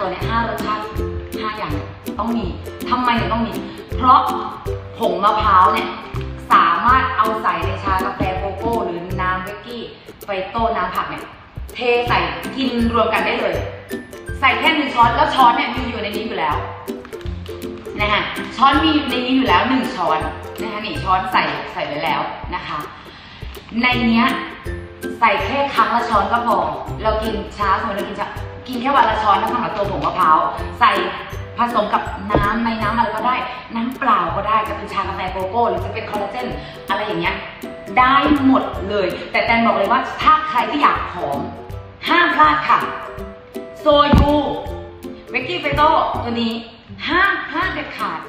ตัวเนี้ยห้ารสชาติห้าอย่างต้องมีทำไมถึงต้องมี เพราะผงมะพร้าวเนี่ยสามารถเอาใส่ในชากาแฟโกโก้หรือน้ำเวกกี้ไฟโต้น้ำผักเนี่ยเทใส่กินรวมกันได้เลย ใส่แค่หนึ่งช้อนแล้วช้อนเนี่ยมีอยู่ในนี้อยู่แล้วนะฮะช้อนมีในนี้อยู่แล้วหนึ่งช้อนนะคะนี่ช้อนใส่ใส่ไว้แล้วนะคะ ในเนี้ยใส่แค่ครั้งละช้อนก็พอเรากินเช้าสมมติเรากินเช้า กินแค่วันละช้อนนะสำหรับตัวผงมะพร้าวใส่ผสมกับน้ำในน้ำอะไรก็ได้ น้ำเปล่าก็ได้จะเป็นชากาแฟโกโก้หรือจะเป็นคอลลาเจนอะไรอย่างเงี้ยได้หมดเลย แต่แตนบอกเลยว่าถ้าใครที่อยากผอมห้ามพลาดค่ะ โซยูเวกกี้เฟโต้ตัวนี้ห้ามพลาดเด็ดขาด